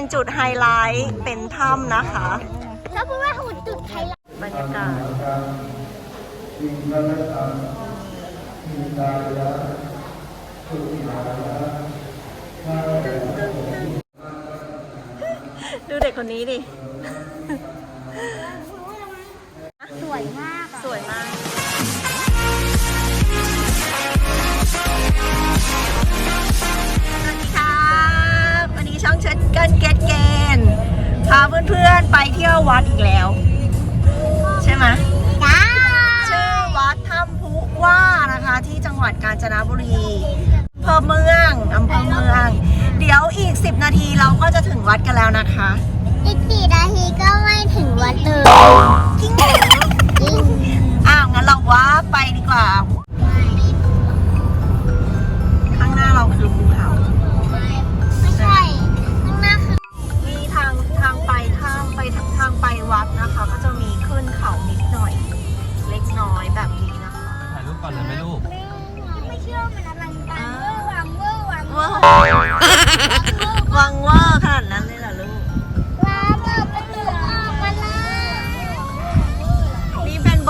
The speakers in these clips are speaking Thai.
เป็นจุดไฮไลท์เป็นถ้ำนะคะแล้วพูดว่าหุ่นจุดไทยละบรรยากาศดูเด็กคนนี้ดิ เพื่อนๆไปเที่ยววัดอีกแล้ว ใช่ไหมจ้าชื่อวัดถ้ำพุว่านะคะ ที่จังหวัดกาญจนบุรีอำเภอเมืองอำเภอเมือง เดี๋ยวอีก 10 นาทีเราก็จะถึงวัดกันแล้วนะคะ อีกสี่นาทีก็ไม่ถึงวันเลยจริงเหรอจริงอ้าวงั้นเราว่าไปดีกว่า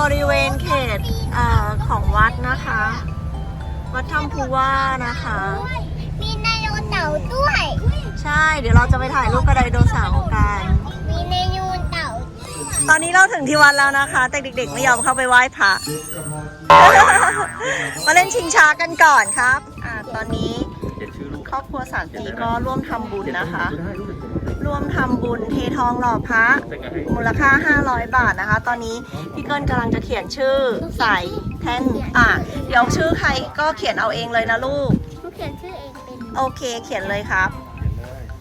บริเวณเขตเอ่อของวัดนะคะ วัดถ้ำพูว่านะคะ มีไดโนเสาร์ด้วย ใช่ เดี๋ยวเราจะไปถ่ายรูปกระไดโนเสาร์กัน มีไดโนเสาร์ตอนนี้เราถึงที่วัดแล้วนะคะ แต่เด็กๆไม่ยอมเข้าไปไหว้พระมาเล่นชิงช้ากันก่อนครับ อ่า ตอนนี้เขียนชื่อลูก ครอบครัวสามจีก็ร่วมทำบุญนะคะ ร่วมทำบุญเททองหล่อพระมูลค่า 500 บาทนะคะ ตอนนี้พี่เกิ้ลกำลังจะเขียนชื่อใส่แท่นอะเดี๋ยวชื่อใครก็เขียนเอาเองเลยนะลูกลูกเขียนชื่อเองเป็นโอเคเขียนเลยครับ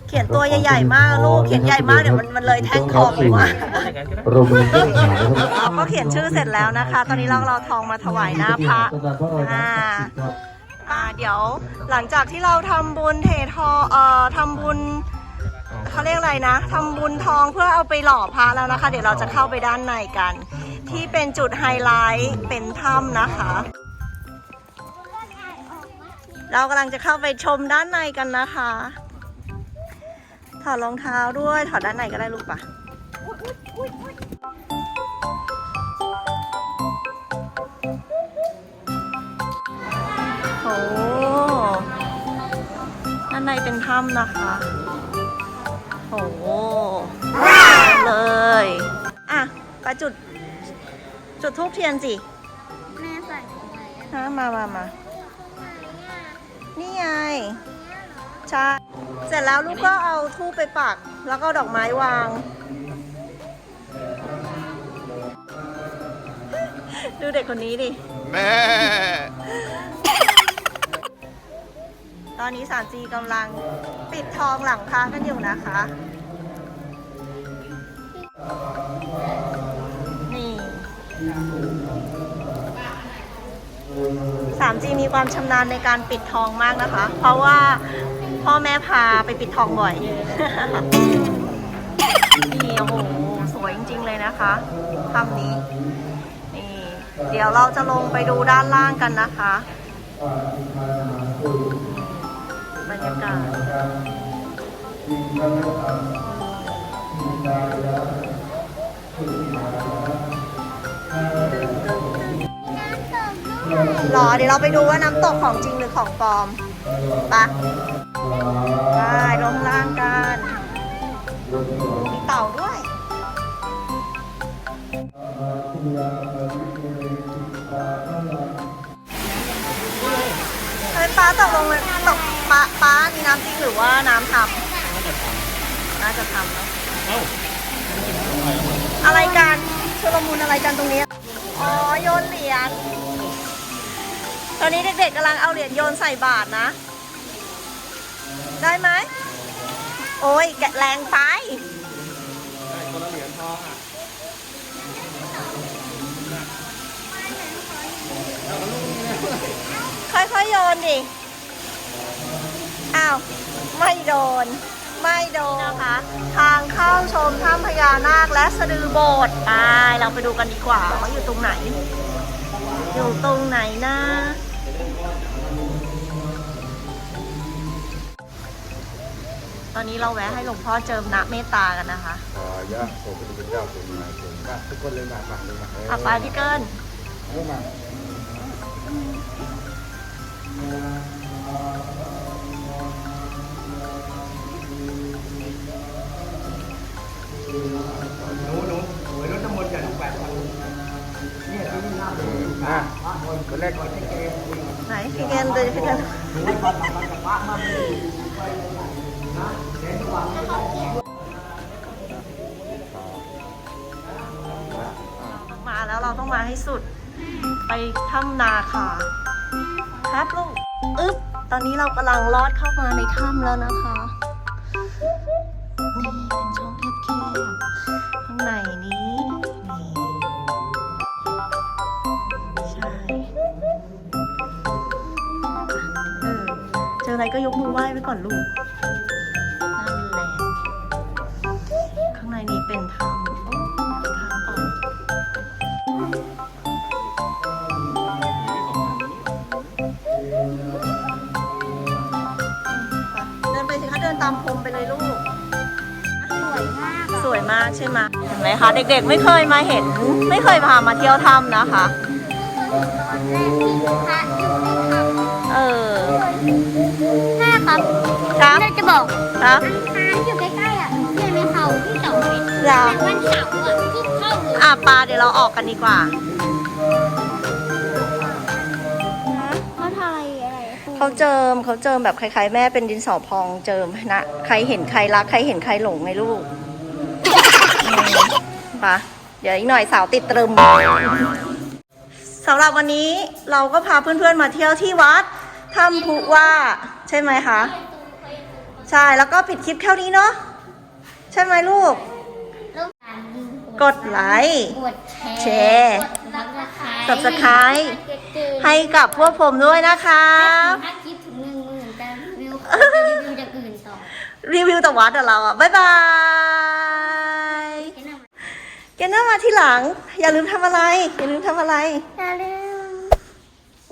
เขียนตัวใหญ่ๆมากลูกเขียนใหญ่มากเดี๋ยวมันมันเลยแท่งคอหนูอะโรแมนติกขายนะครับเราก็เขียนชื่อเสร็จแล้วนะคะ ตอนนี้เราเราทองมาถวายหน้าพระอา เดี๋ยวหลังจากที่เราทำบุญเททอเอ่อทำบุญเขาเรียกอะไรนะทำบุญทองเพื่อเอาไปหล่อพระแล้วนะคะ เดี๋ยวเราจะเข้าไปด้านในกัน ที่เป็นจุดไฮไลท์เป็นถ้ำนะคะ เรากำลังจะเข้าไปชมด้านในกันนะคะ ถอดรองเท้าด้วยถอดด้านในก็ได้ลูกปะานในเป็นถ้ำนะคะโอ้เลย อะไปจุด จุดทูบเทียนสิแม่ใส่อะไรอะฮะมามามานี่ไง ใช่ เสร็จแล้วลูกก็เอาทูบไปปัก แล้วก็ดอกไม้วาง ดูเด็กคนนี้ดิ แม่ อนนี้สามจีกำลังปิดทองหลังพระกันอยู่นะคะ นี่สามจีมีความชำนาญในการปิดทองมากนะคะ เพราะว่าพ่อแม่พาไปปิดทองบ่อย นี่โอ้โห สวยจริง ๆ เลยนะคะคำนี้ นี่ เดี๋ยวเราจะลงไปดูด้านล่างกันนะคะบร รยากาศหรอเดี๋ยวเราไปดูว่าน้ำตกของจริงหรือของปลอมไปะไปลงล่างกันมีเต่าด้วยเฮ้ยป้าตกลงเลยตก ป้าป้ามีน้ำจริงหรือว่าน้ำทำน่าจะทำเนอะอะไรกันชุลมุนอะไรกันตรงนี้ อ๋อโยนเหรียญ ตอนนี้เด็กๆกำลังเอาเหรียญโยนใส่บาตรนะ ได้ไหม โอ้ยแกะแรงไป คนละเหรียญทองอะค่อยๆโยนดิ อ้าว ไม่โดน ไม่โดนนะคะ ทางเข้าชมถ้ำพญานาคและสะดือโบสถ์ไปเราไปดูกันดีกว่าว่าอยู่ตรงไหน อยู่ตรงไหนนะนตอนนี้เราแวะให้หลวงพ่อเจิมนะเมตตากันนะคะขอยะโสมเป็นเจ้าเป็นนายเป็นมาทุกคนเลยมามาเลยมาอะไปพี่เกิ้ลเอามา หนูหนูหวยรถน้ำมนต์กับลูกแปดพันเนี่ยที่หน้าเป็นอะคนแรกก่อนที่เกมไหนพี่เกิ้ลเดินพี่เกิ้ลหนูพันพันกับพระมานะเน้นวางไม่ได้ต้องมาแล้วเราต้องมาให้สุด ไปถ้ำนาคาครับลูก อึ๊บ ตอนนี้เรากำลังลอดเข้ามาในถ้ำแล้วนะคะ ก็ยกมือไหว้ไว้ก่อนลูกนั่นแหละข้างในนี้เป็นถ้ำโอ้ทางออกเดินไปสิคะเดินตามพรมไปเลยลูก สวยมากสวยมากใช่ไหมเห็นไหมคะ เด็กๆ ไม่เคยมาเห็น ไม่เคยพามาเที่ยวถ้ำนะคะ ตอนแรกที่พระอยู่ใน บเราจะบอกครับร้านอยู่ใกล้ๆอะเพื่อนไม่เข้าที่สองเมตรเหรอแต่วันเสาร์อะที่เข้าเลยอะปลาเดี๋ยวเราออกกันดีกว่า เขาทายอะไรเขาเจิมเขาเจิมแบบคล้ายๆแม่เป็นดินสอพองเจิมนะใครเห็นใครรักใครเห็นใครหลงไงลูกอืมไปะเดี๋ยวอีกหน่อยสาวติดตรึมสำหรับวันนี้เราก็พาเพื่อนๆมาเที่ยวที่วัดถ้ำพุว่า ใช่ไหมคะ ใช่แล้วก็ปิดคลิปแค่นี้เนาะใช่ไหมลูกแล้วการลืมกดไลค์ กดแชแชร์กดซับสไคร Subscribe ให้กับพวกผมด้วยนะคะถ้าคลิปถึงหนึ่งหมื่นจะรีวิวจะรีวิวจะอื่นต่อรีวิวแต่วัดอะเราอะบ๊ายบายแค่นั้น แกน่ามาที่หลัง อย่าลืมทำอะไร อย่าลืมทำอะไร อย่าลืม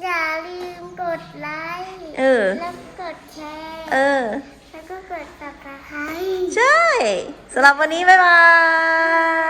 อย่าลืมกดไลค์เออ แล้วกดแชร์ เออ แล้วก็กด subscribe ใช่สำหรับวันนี้ บ๊ายบาย